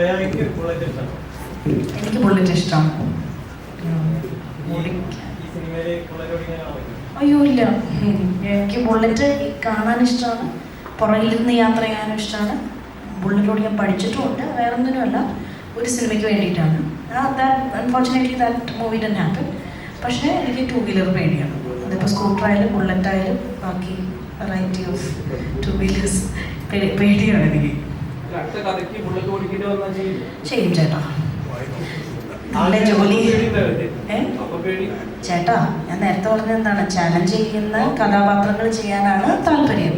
എനിക്ക് ബുള്ളറ്റ് ഇഷ്ടമാണ് അയ്യോ ഇല്ല. എനിക്ക് ബുള്ളറ്റ് കാണാൻ ഇഷ്ടമാണ്. പുറകിലിരുന്ന് യാത്ര ചെയ്യാനും ഇഷ്ടമാണ്. ബുള്ളറ്റ് ഞാൻ പഠിച്ചിട്ടുമുണ്ട്. വേറെ ഒന്നിനുമല്ല ഒരു സിനിമയ്ക്ക് വേണ്ടിയിട്ടാണ്. Unfortunately that movie done happen പക്ഷേ എനിക്ക് ടൂ വീലർ പേടിയാണ്. അതിപ്പോൾ സ്കൂട്ടർ ആയാലും ബുള്ളറ്റ് ആയാലും ബാക്കി വെറൈറ്റി ഓഫ് ടു വീലേഴ്സ് പേടിയാണ് എനിക്ക്. ചെയ്യും. ചേട്ടാ. നല്ല ജോലി. ചേട്ടാ ഞാൻ നേരത്തെ പറഞ്ഞ എന്താണ്? ചാലഞ്ച് ചെയ്യുന്ന കഥാപാത്രങ്ങൾ ചെയ്യാനാണ് താല്പര്യം.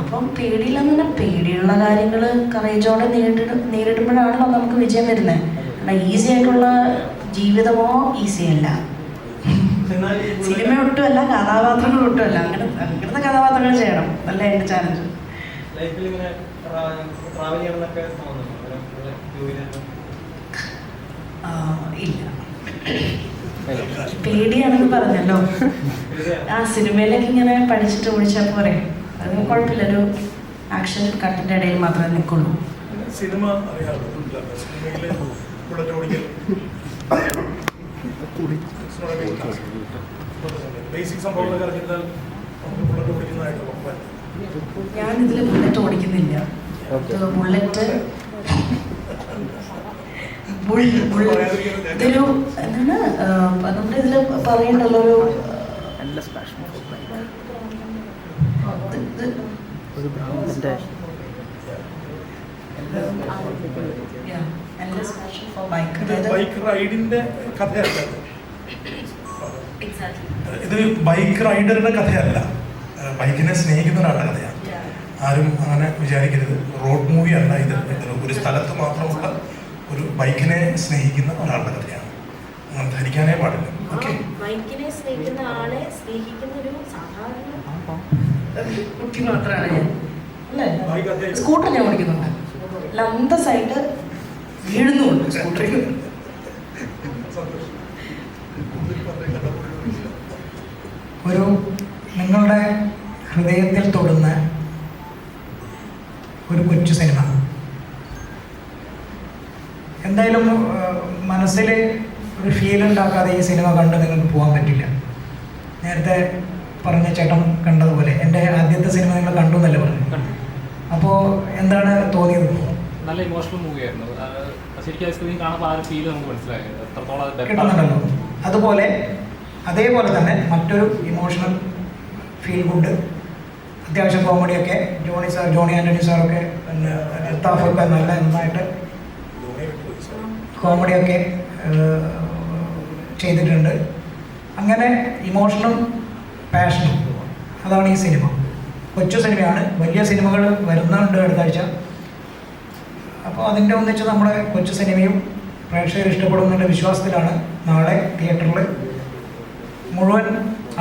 അപ്പം പേടിയില്ലെന്ന് പറഞ്ഞാൽ പേടിയുള്ള കാര്യങ്ങൾ കറേജോടെ നേരിട നേരിടുമ്പോഴാണല്ലോ നമുക്ക് വിജയം വരുന്നത് കാരണം ഈസി ആയിട്ടുള്ള ജീവിതമോ ഈസി അല്ല. സിനിമ ഒട്ടുമല്ല കഥാപാത്രങ്ങൾ ഒട്ടുമല്ല അങ്ങനെ അങ്ങനത്തെ കഥാപാത്രങ്ങൾ ചെയ്യണം. നല്ല എന്റെ ചാലഞ്ച് ലൈഫിൽ ഇങ്ങനെ ട്രാവൽ ചെയ്യണമെന്നൊക്കെ ഇല്ല. പേടിയാണെന്ന് പറഞ്ഞല്ലോ. ആ സിനിമയിലേക്ക് ഇങ്ങനെ പഠിച്ചിട്ട് ഒഴിച്ചാൽ പോരെ. അത് കുഴപ്പമില്ല. ഒരു ആക്ഷൻ കട്ടിന്റെ ഇടയിൽ മാത്രമേ നിൽക്കുള്ളൂ. സിനിമ ബേസിക് സംഭവങ്ങളൊക്കെ ഞാൻ ഇതിൽ ബുള്ളറ്റ് ഓടിക്കുന്നില്ല. ബുള്ളറ്റ്. ഇതൊരു എന്താണ്? ആ, നമ്മുടെ ഇതിൽ പറയണ്ടല്ലോ ഒരു ഇത് ബൈക്ക് റൈഡിന്റെ കഥയല്ല ഇത്. Exactly. ബൈക്ക് റൈഡറുടെ കഥയല്ല. ബൈക്കിനെ സ്നേഹിക്കുന്ന ഒരാളുടെ കഥയാണ്. ആരും അങ്ങനെ വിചാരിക്കരുത്. റോഡ് മൂവി അല്ല ഇത്. ഒരു സ്ഥലത്ത് മാത്രമുള്ള ഒരു ബൈക്കിനെ സ്നേഹിക്കുന്ന ഒരാളുടെ കഥയാണ്. അങ്ങനെ ധരിക്കാനേ പാടില്ല. ഓക്കെ? ബൈക്കിനെ സ്നേഹിക്കുന്ന ആളെ സ്നേഹിക്കുന്ന ഒരു സാധാരണ കുട്ടി മാത്രമാണ് ഞാൻ. സ്കൂട്ടർ ഞാൻ ഓടിക്കുന്നുണ്ട്. അല്ല സൈഡ് വീഴുന്നുണ്ട് സ്കൂട്ടറിൽ. ഒരു കൊച്ചു സിനിമ എന്തായാലും മനസ്സിൽ ഒരു ഫീൽ ഉണ്ടാക്കാതെ ഈ സിനിമ കണ്ട് നിങ്ങൾക്ക് പോകാൻ പറ്റില്ല. നേരത്തെ പറഞ്ഞ ചേട്ടൻ കണ്ടതുപോലെ എന്റെ ആദ്യത്തെ സിനിമ നിങ്ങൾ കണ്ടു എന്നല്ലേ പറഞ്ഞു അപ്പോൾ എന്താണ് തോന്നിയത്? നല്ല ഇമോഷണൽ മൂവിയായിരുന്നു ശരിക്കും സ്ക്രീൻ കാണുമ്പോൾ ആ ഒരു ഫീൽ നമുക്ക് മനസ്സിലായി. എത്രത്തോളം കിട്ടുന്നുണ്ടല്ലോ. അതുപോലെ അതേപോലെ തന്നെ മറ്റൊരു ഇമോഷണൽ ഫീൽ ഗുഡ് അത്യാവശ്യം കോമഡിയൊക്കെ ജോണി സാർ ജോണി ആന്റണി സാറൊക്കെ പിന്നെ അൽത്താഫൊക്കെ നല്ല നന്നായിട്ട് കോമഡിയൊക്കെ ചെയ്തിട്ടുണ്ട്. അങ്ങനെ ഇമോഷണും പാഷനും അതാണ് ഈ സിനിമ കൊച്ചു സിനിമയാണ് വലിയ സിനിമകൾ വരുന്നുണ്ട് അടുത്ത ആഴ്ച അപ്പോൾ അതിന്റെ ഒന്നിച്ച് നമ്മുടെ കൊച്ചു സിനിമയും പ്രേക്ഷകർ ഇഷ്ടപ്പെടുന്നുള്ള വിശ്വാസത്തിലാണ് നാളെ തിയേറ്ററിൽ മുഴുവൻ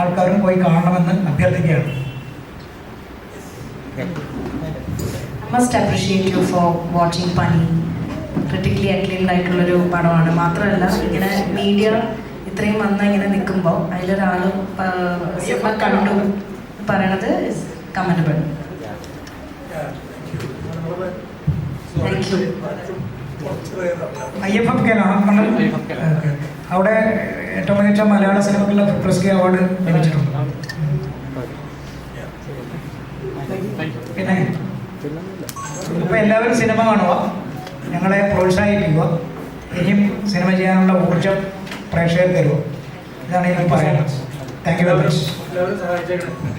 ആൾക്കാരും പോയി കാണണമെന്ന് അഭ്യർത്ഥിക്കുകയാണ്. I must appreciate you for watching പനി ക്രിട്ടിക്കലി അക്ലീംഡ് ആയിട്ടുള്ളൊരു പടമാണ് മാത്രമല്ല ഇങ്ങനെ മീഡിയ ഇത്രയും വന്ന് ഇങ്ങനെ നിൽക്കുമ്പോൾ അതിലൊരാൾ സിനിമ കണ്ടു പറയണത് കമന്റബിൾ യു ലാണ്. ഓക്കെ. അവിടെ ഏറ്റവും മികച്ച മലയാള സിനിമക്കുള്ള പ്രസ് അവാർഡ് ലഭിച്ചിട്ടുണ്ട് Thank you. പിന്നെ ഇപ്പോൾ എല്ലാവരും സിനിമ കാണുക. ഞങ്ങളെ പ്രോത്സാഹിപ്പിക്കുക. ഇനിയും സിനിമ ചെയ്യാനുള്ള ഊർജം പ്രേക്ഷകർ തരുക ഇതാണ് എനിക്ക് പറയുന്നത്. Thank you very much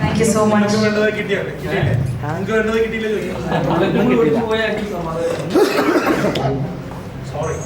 thank you so much sorry